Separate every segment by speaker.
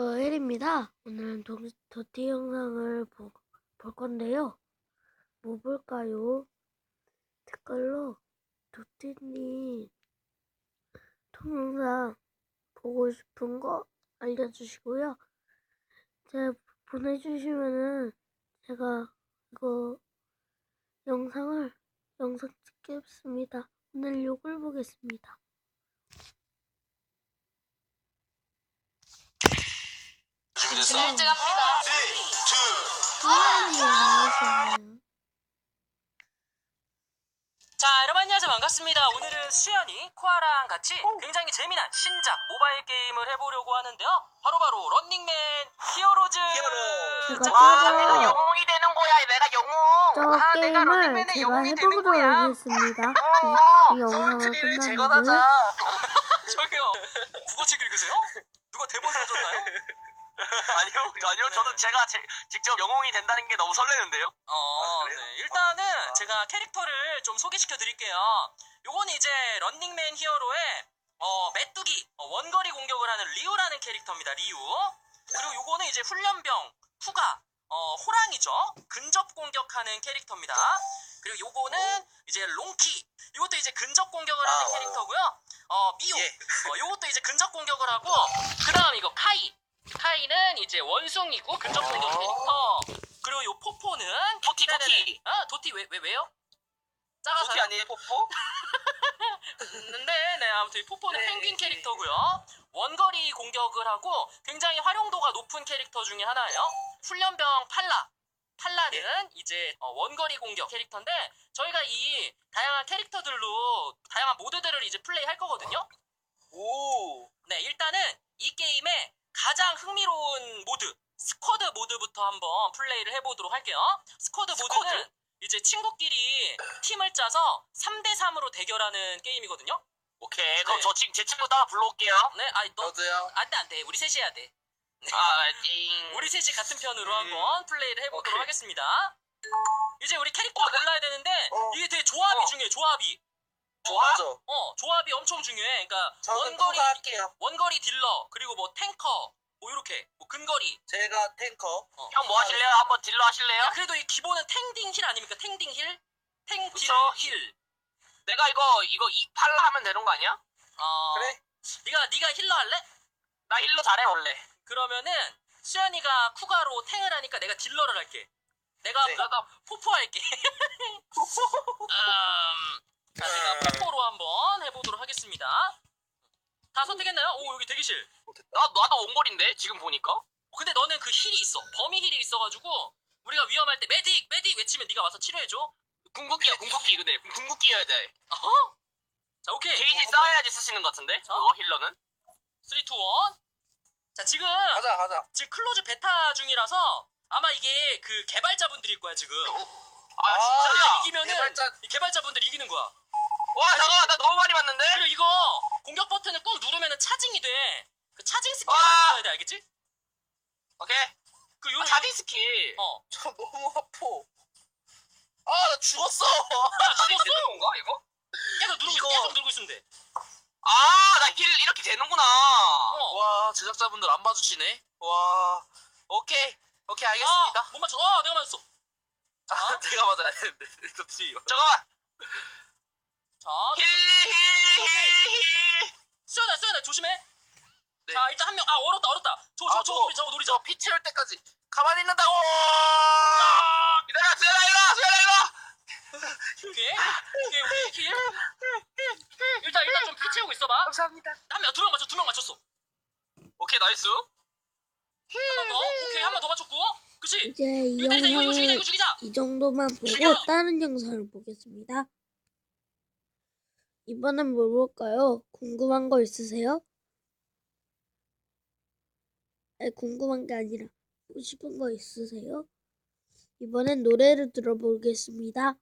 Speaker 1: 어, 헬입니다. 오늘은 도, 도티 영상을 보, 볼 건데요. 뭐 볼까요? 댓글로 도티님 동영상 보고 싶은 거 알려주시고요. 제가 보내주시면은 제가 이거 영상을 영상 찍겠습니다. 오늘 욕을 보겠습니다.
Speaker 2: 준비됐어?
Speaker 1: 네.
Speaker 3: 일찍합니다.
Speaker 2: 3, 2,
Speaker 1: 하나님이 나오셨네요.
Speaker 3: 자, 여러분 안녕하세요. 반갑습니다. 오늘은 수연이 코아랑 같이 굉장히 재미난 신작 모바일 게임을 해보려고 하는데요. 바로바로 런닝맨 히어로즈.
Speaker 2: 히어로.
Speaker 1: 제가
Speaker 3: 와,
Speaker 1: 저거-
Speaker 3: 내가 영웅이 되는 거야. 내가 영웅.
Speaker 1: 저
Speaker 3: 아, 내가
Speaker 1: 게임을
Speaker 3: 런닝맨의
Speaker 1: 제가
Speaker 3: 영웅이 되는
Speaker 1: 해보도록
Speaker 3: 거야.
Speaker 1: 하겠습니다.
Speaker 3: 어,
Speaker 1: 이 영상을
Speaker 3: 소울트리를 제거하자.
Speaker 2: 제가 제- 직접 영웅이 된다는 게 너무 설레는데요.
Speaker 3: 어,
Speaker 2: 아?
Speaker 3: 네. 일단은
Speaker 2: 아.
Speaker 3: 제가 캐릭터를 좀 소개시켜 드릴게요. 요건 이제 런닝맨 히어로의 어, 메뚜기 어, 원거리 공격을 하는 리우라는 캐릭터입니다. 리우. 그리고 요거는 이제 훈련병 후가 어, 호랑이죠. 근접 공격하는 캐릭터입니다. 그리고 요거는 이제 롱키. 이것도 이제 근접 공격을 하는
Speaker 2: 아,
Speaker 3: 캐릭터고요. 어, 미호.
Speaker 2: 예.
Speaker 3: 어, 요것도 이제 근접 공격을 하고 그다음 이거 카이. 카이는 이제 원숭이고 근접 공격
Speaker 2: 어.
Speaker 3: 캐릭터. 그리고 요 포포는 네네네.
Speaker 2: 토티.
Speaker 3: 아, 도티 왜, 왜 왜요? 작아서
Speaker 2: 토티 아니에요, 포포?
Speaker 3: 있는데 네 아무튼 이 포포는
Speaker 2: 네.
Speaker 3: 펭귄 캐릭터고요. 원거리 공격을 하고 굉장히 활용도가 높은 캐릭터 중에 하나예요. 훈련병 팔라. 팔라는 이제 어, 원거리 공격 캐릭터인데 저희가 이 다양한 캐릭터들로 다양한 모드들을 이제 플레이할 거거든요.
Speaker 2: 오.
Speaker 3: 네, 일단은 이 게임의 가장 흥미로운 모드, 스쿼드 모드부터 한번 플레이를 해보도록 할게요. 스쿼드 모드는 이제 친구끼리 팀을 짜서 3대3으로 대결하는 게임이거든요.
Speaker 2: 오케이. 그럼
Speaker 3: 네.
Speaker 2: 저 친, 제 친구 따라 불러올게요.
Speaker 3: 네, 아니, 너,
Speaker 2: 저도요.
Speaker 3: 안 돼, 안 돼. 우리 셋이 해야 돼.
Speaker 2: 아, 띵.
Speaker 3: 우리 셋이 같은 편으로
Speaker 2: 음.
Speaker 3: 한번 플레이를 해보도록
Speaker 2: 오케이.
Speaker 3: 하겠습니다. 이제 우리 캐릭터
Speaker 2: 어, 네.
Speaker 3: 골라야 되는데,
Speaker 2: 어.
Speaker 3: 이게 되게 조합이
Speaker 2: 어.
Speaker 3: 중요해, 조합이.
Speaker 2: 좋아하죠?
Speaker 3: 어, 조합이 엄청 중요해. 그러니까, 원거리,
Speaker 2: 할게요.
Speaker 3: 원거리 딜러, 그리고 뭐 탱커, 뭐 이렇게, 뭐 근거리.
Speaker 4: 제가 탱커.
Speaker 3: 어.
Speaker 2: 형뭐 하실래요? 한번 딜러 하실래요?
Speaker 3: 야, 그래도 이 기본은 탱딩 힐 아닙니까? 탱딩 힐? 탱딜
Speaker 2: 그쵸.
Speaker 3: 힐.
Speaker 2: 내가 이거, 이거 이 팔라 하면 되는 거 아니야?
Speaker 3: 어,
Speaker 4: 그래?
Speaker 3: 네가 네가 힐러 할래?
Speaker 2: 나 힐러 잘해, 원래.
Speaker 3: 그러면은 수현이가 쿠가로 탱을 하니까 내가 딜러를 할게. 내가
Speaker 4: 네.
Speaker 3: 나도 포포 할게. 음, 자, 제가
Speaker 4: 음.
Speaker 3: 포포로 한번 해보도록 하겠습니다. 다 선택했나요? 오 여기 대기실.
Speaker 2: 나, 나도 원골인데, 지금 보니까?
Speaker 3: 어, 근데 너는 그 힐이 있어. 범위 힐이 있어가지고 우리가 위험할 때 메딕 메딕 외치면 네가 와서 치료해줘.
Speaker 2: 궁극기야, 궁극기. 근데, 궁극기여야 돼.
Speaker 3: 어? 자 오케이.
Speaker 2: 게이지 쌓아야지 쓰시는 것 같은데?
Speaker 3: 자.
Speaker 2: 어, 힐러는?
Speaker 3: 3, 2, 1. 자 지금
Speaker 4: 가자 가자.
Speaker 3: 지금 클로즈 베타 중이라서 아마 이게 그 개발자분들일 거야 지금.
Speaker 2: 아,
Speaker 4: 아,
Speaker 2: 진짜야?
Speaker 3: 이기면은
Speaker 4: 개발자-
Speaker 3: 이 개발자분들이 이기는 거야.
Speaker 2: 와, 잠깐만, 나 너무 많이 봤는데?
Speaker 3: 그리고 이거 공격 버튼을 꾹 누르면은 차징이 돼. 그 차징 스킬
Speaker 2: 아!
Speaker 3: 써야 돼 알겠지?
Speaker 2: 오케이.
Speaker 3: 그 요,
Speaker 2: 아, 자디 스킬.
Speaker 3: 어.
Speaker 4: 저 너무 아파. 아 나 죽었어.
Speaker 2: 자디 되는 건가, 이거?
Speaker 3: 계속 누르고
Speaker 4: 이거-
Speaker 3: 계속 누르고 있으면 돼.
Speaker 2: 아, 나 힐 이렇게 되는구나.
Speaker 3: 어.
Speaker 4: 와 제작자분들 안 봐주시네. 와. 오케이 오케이 알겠습니다.
Speaker 3: 아, 못 맞춰. 아, 내가 맞았어.
Speaker 4: 아, 내가 맞아야 되는데. 잠시.
Speaker 2: 잠깐만.
Speaker 3: 자,
Speaker 2: 힐, 힐, 힐, 힐.
Speaker 3: 수연아, 수연아 조심해.
Speaker 4: 네.
Speaker 3: 자, 일단 한 명. 아, 얼었다, 얼었다. 저, 저,
Speaker 4: 아,
Speaker 3: 저,
Speaker 4: 저거-
Speaker 3: 우리 저거 노리자.
Speaker 4: 저피 채울 때까지 가만히 있는다고.
Speaker 2: 기다려, 수연아, 일로 와, 수연아, 일로 와.
Speaker 3: 오케이. 오케이, 오케이, 킬. 일단 일단 좀 피 채우고 있어봐.
Speaker 4: 감사합니다.
Speaker 3: 한 명, 두 명 맞췄, 두명 맞췄어.
Speaker 2: 오케이, 나이스.
Speaker 3: 한번 더. 오케이, 한번더 맞췄고. 그치?
Speaker 1: 이제 이
Speaker 3: 이거 때리자, 이거, 이거 죽이자,
Speaker 1: 영상을
Speaker 3: 이거 죽이자.
Speaker 1: 이 정도만 보고! 다른 영상을 보겠습니다. 이번엔 뭘 볼까요? 궁금한 거 있으세요? 아니, 궁금한 게 아니라 보고 싶은 거 있으세요? 이번엔 노래를 들어보겠습니다.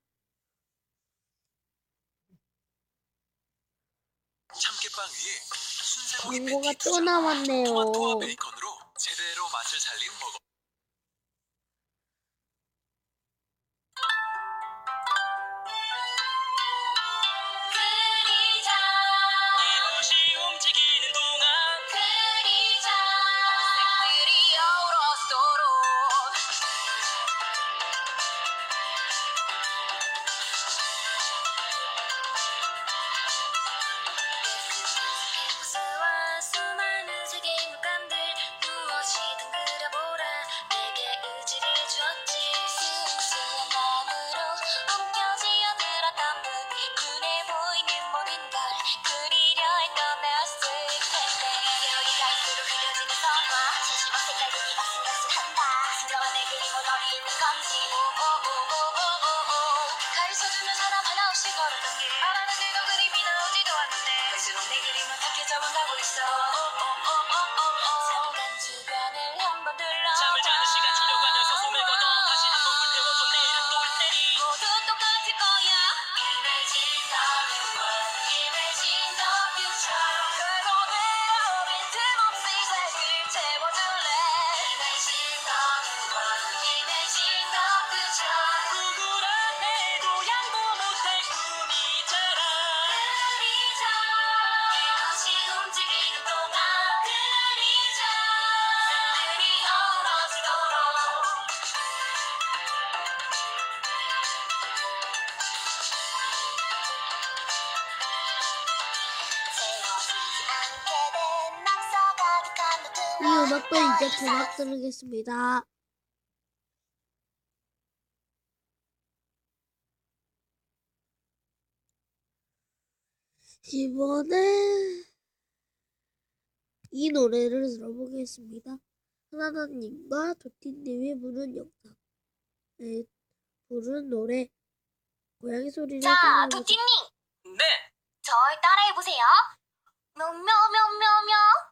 Speaker 5: 참깨빵 위에 순세고기
Speaker 1: 광고가 또 나왔네요.
Speaker 6: 있어.
Speaker 1: 음악도 이제 그만 들으겠습니다. 이번에 이 노래를 들어보겠습니다. 하나나님과 도티님이 부른 영상. 네, 부른 노래. 고양이 소리를
Speaker 6: 자. 도티님,
Speaker 3: 네.
Speaker 6: 절 따라해보세요. 묘묘묘묘묘.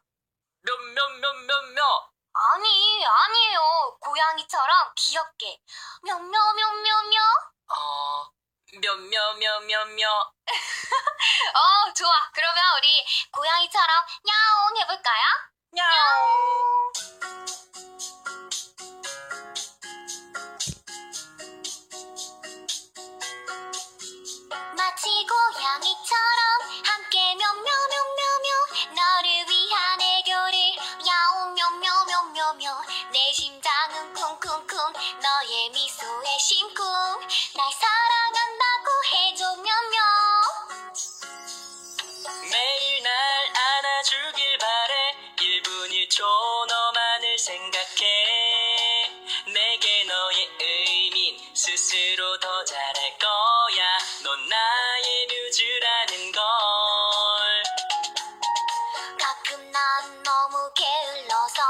Speaker 3: 몇몇몇몇 몇.
Speaker 6: 아니, 아니에요. 고양이처럼 귀엽게. 묘묘묘묘묘.
Speaker 3: 어. 몇몇몇몇 몇.
Speaker 6: 어, 좋아. 그러면 우리 고양이처럼 야옹 해볼까요?
Speaker 3: 야옹. 스스로 더 잘할 거야. 넌 나의 뮤즈라는 걸.
Speaker 6: 가끔 난 너무 게을러서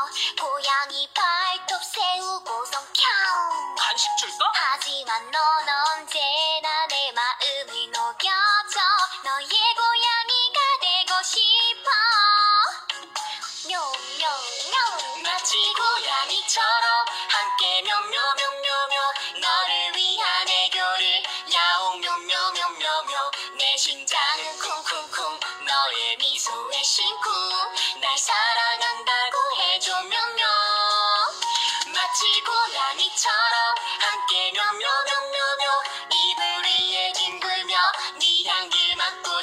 Speaker 6: 고양이 발톱 세우고선 캬우
Speaker 3: 간식 줄까?
Speaker 6: 하지만 넌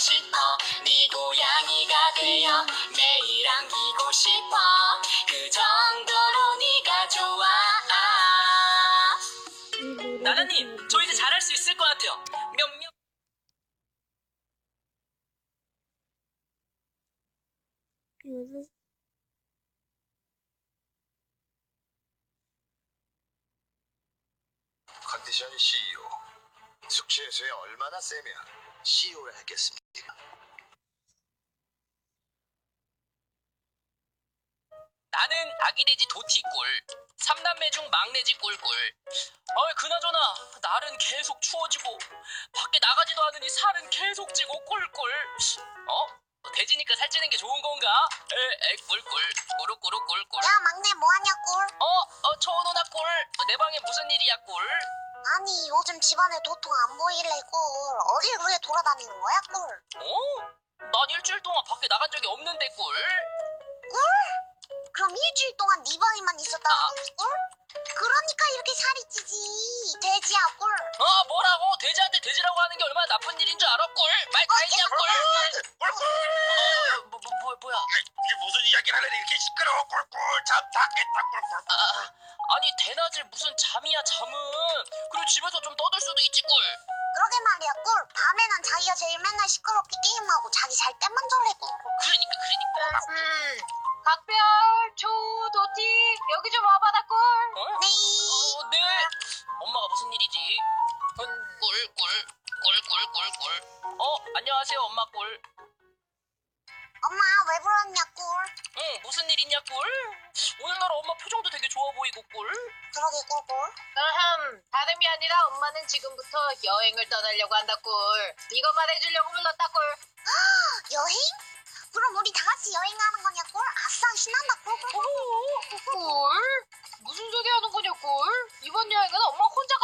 Speaker 6: 싶어.
Speaker 3: 네 고양이가 되어 매일 안기고 싶어. 그 정도로 네가 좋아. 나나님 저 이제 잘할 수 있을 것 같아요. 몇몇
Speaker 7: 컨디션 CEO 숙취해소에 얼마나 세면 CEO를 하겠습니까?
Speaker 3: 나는 아기돼지 도티꿀 삼남매 중 막내지 꿀꿀 어이 그나저나 날은 계속 추워지고 밖에 나가지도 않으니 살은 계속 찌고 꿀꿀 어? 돼지니까 살찌는 게 좋은 건가? 에 에 꿀꿀 꾸루꾸루 꿀꿀
Speaker 6: 야 막내 뭐하냐 꿀
Speaker 3: 어? 어 초누나 꿀? 내 방에 무슨 일이야 꿀?
Speaker 6: 아니 요즘 집안에 도통 안 보이래 꿀 어딜 그렇게 돌아다니는 거야 꿀
Speaker 3: 어? 난 일주일 동안 밖에 나간 적이 없는데 꿀?
Speaker 6: 그럼 일주일 동안 네 방에만 있었다는
Speaker 3: 아.
Speaker 6: 거지 꿀? 그러니까 이렇게 살이 찌지 돼지야 꿀
Speaker 3: 어 뭐라고? 돼지한테 돼지라고 하는 게 얼마나 나쁜 일인 줄 알아 꿀? 말 다 했냐 꿀? 어, 뭐, 뭐, 뭐, 뭐야?
Speaker 7: 이게 무슨 이야기를 하려니 이렇게 시끄러워 꿀꿀 잠 잤겠다 꿀꿀
Speaker 3: 아, 아니 대낮에 무슨 잠이야 잠은 있지 꿀.
Speaker 6: 그러게 말이야 꿀. 밤에는 자기가 제일 맨날 시끄럽게 게임하고 자기 잘 때만 꿀
Speaker 3: 그러니까 그러니까.
Speaker 6: 음, 각별, 초, 도티 여기 좀 와봐라 꿀.
Speaker 3: 어?
Speaker 6: 네.
Speaker 3: 어, 네. 엄마가 무슨 일이지? 꿀 꿀 꿀 꿀 꿀 꿀 꿀. 어 안녕하세요 엄마 꿀.
Speaker 6: 엄마 왜 불렀냐 꿀?
Speaker 3: 응, 무슨 일 있냐, 꿀? 오늘날 엄마 표정도 되게 좋아 보이고, 꿀?
Speaker 6: 그러게 꿀꿀
Speaker 8: 아흠, 다름이 아니라 엄마는 지금부터 여행을 떠나려고 한다 꿀. 이것만 해주려고 불렀다 꿀.
Speaker 6: 여행? 그럼 우리 다 같이 여행 가는 거냐 꿀? 아싸 신난다 꿀꿀
Speaker 8: 꿀? 무슨 소리 하는 거냐 꿀? 이번 여행은 엄마 혼자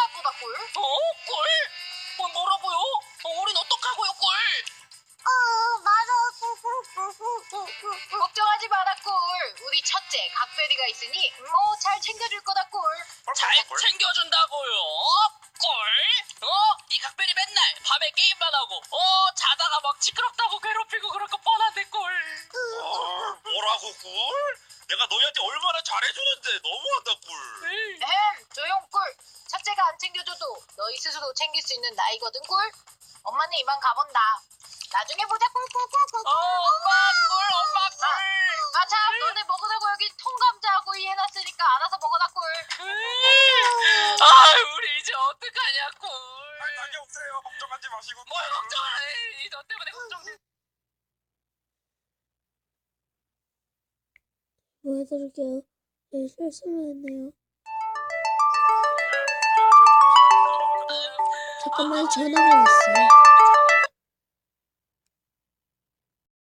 Speaker 8: 거 꿀?
Speaker 7: 내가 너희한테 얼마나 잘해주는데 너무한다 꿀.
Speaker 8: 음, 조용 꿀. 첫째가 안 챙겨줘도 너희 스스로 챙길 수 있는 나이거든 꿀. 엄마는 이만 가본다. 나중에 보자 꿀꿀꿀꿀.
Speaker 3: 어, 엄마 꿀, 엄마 꿀.
Speaker 8: 아, 참, 음. 너네 먹으라고 여기 통감자하고 이 해놨으니까
Speaker 9: 알아서 먹어라 꿀. 음. 아, 우리 이제 어떡하냐 꿀.
Speaker 7: 아니, 당해 없어요. 걱정하지 마시고.
Speaker 9: 뭘 걱정해? 너 때문에 걱정돼.
Speaker 1: 뭐 해드릴게요. 네, 실수했네요. 잠깐만 전화가 왔어요.